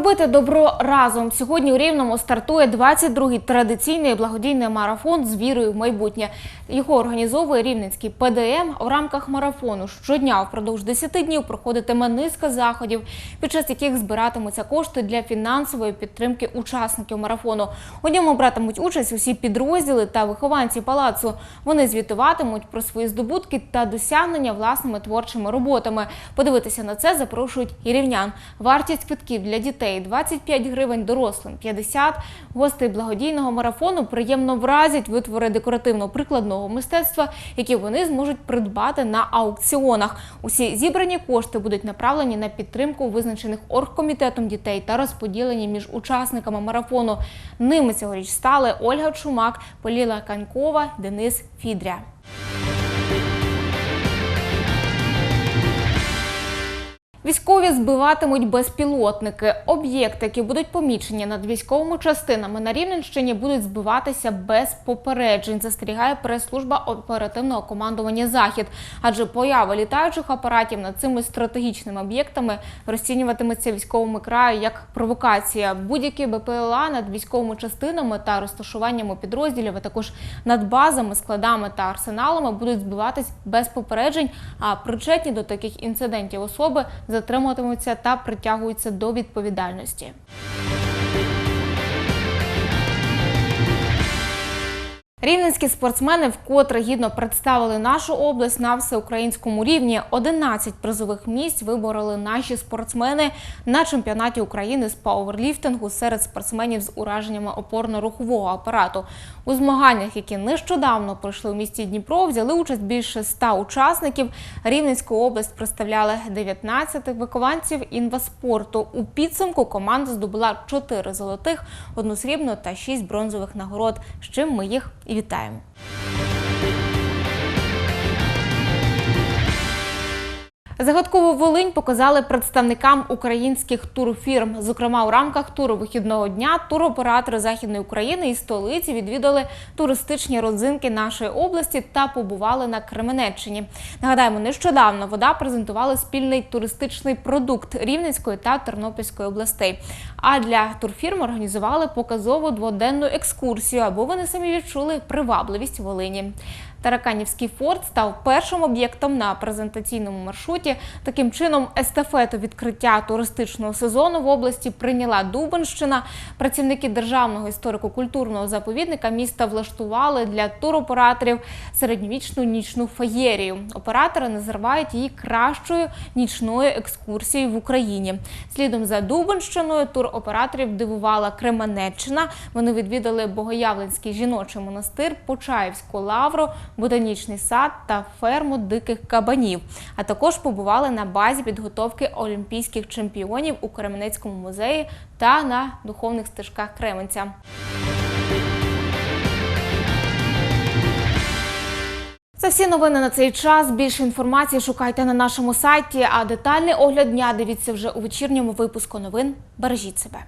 Робити добро разом сьогодні у Рівному стартує 22-й традиційний благодійний марафон з вірою в майбутнє. Його організовує Рівненський ПДМ у рамках марафону. Щодня впродовж 10 днів проходитиме низка заходів, під час яких збиратимуться кошти для фінансової підтримки учасників марафону. У ньому братимуть участь усі підрозділи та вихованці палацу. Вони звітуватимуть про свої здобутки та досягнення власними творчими роботами. Подивитися на це запрошують і рівнян. Вартість квитків для дітей 25 гривень, дорослим 50. Гостей благодійного марафону приємно вразять витвори декоративно-прикладного мистецтва, які вони зможуть придбати на аукціонах. Усі зібрані кошти будуть направлені на підтримку визначених оргкомітетом дітей та розподілені між учасниками марафону. Ними цьогоріч стали Ольга Чумак, Поліла Канькова, Денис Фідря. Військові збиватимуть безпілотники. Об'єкти, які будуть помічені над військовими частинами на Рівненщині, будуть збиватися без попереджень. Застерігає прес-служба оперативного командування Захід. Адже поява літаючих апаратів над цими стратегічними об'єктами розцінюватиметься військовими краю як провокація. Будь-які БПЛА над військовими частинами та розташуваннями підрозділів, а також над базами, складами та арсеналами будуть збиватись без попереджень. А причетні до таких інцидентів особи затримуватимуться та притягуються до відповідальності. Рівненські спортсмени вкотре гідно представили нашу область на всеукраїнському рівні. 11 призових місць вибороли наші спортсмени на чемпіонаті України з пауерліфтингу серед спортсменів з ураженнями опорно-рухового апарату. У змаганнях, які нещодавно пройшли у місті Дніпро, взяли участь більше 100 учасників. Рівненську область представляли 19 вихованців інваспорту. У підсумку команда здобула 4 золотих, одну срібну та 6 бронзових нагород. З чим ми їх і вітаємо. Загадкову Волинь показали представникам українських турфірм. Зокрема, у рамках туру вихідного дня туроператори Західної України і столиці відвідали туристичні родзинки нашої області та побували на Кременеччині. Нагадаємо, нещодавно вода презентували спільний туристичний продукт Рівненської та Тернопільської областей. А для турфірм організували показову дводенну екскурсію, аби вони самі відчули привабливість Волині. Тараканівський форт став першим об'єктом на презентаційному маршруті. Таким чином, естафету відкриття туристичного сезону в області прийняла Дубенщина. Працівники державного історико-культурного заповідника міста влаштували для туроператорів середньовічну нічну феєрію. Оператори називають її кращою нічною екскурсією в Україні. Слідом за Дубенщиною туроператорів дивувала Кременеччина. Вони відвідали Богоявленський жіночий монастир, Почаївську лавру, ботанічний сад та ферму диких кабанів. А також побували на базі підготовки олімпійських чемпіонів у Кременецькому музеї та на духовних стежках Кременця. Це всі новини на цей час. Більше інформації шукайте на нашому сайті. А детальний огляд дня дивіться вже у вечірньому випуску новин. Бережіть себе.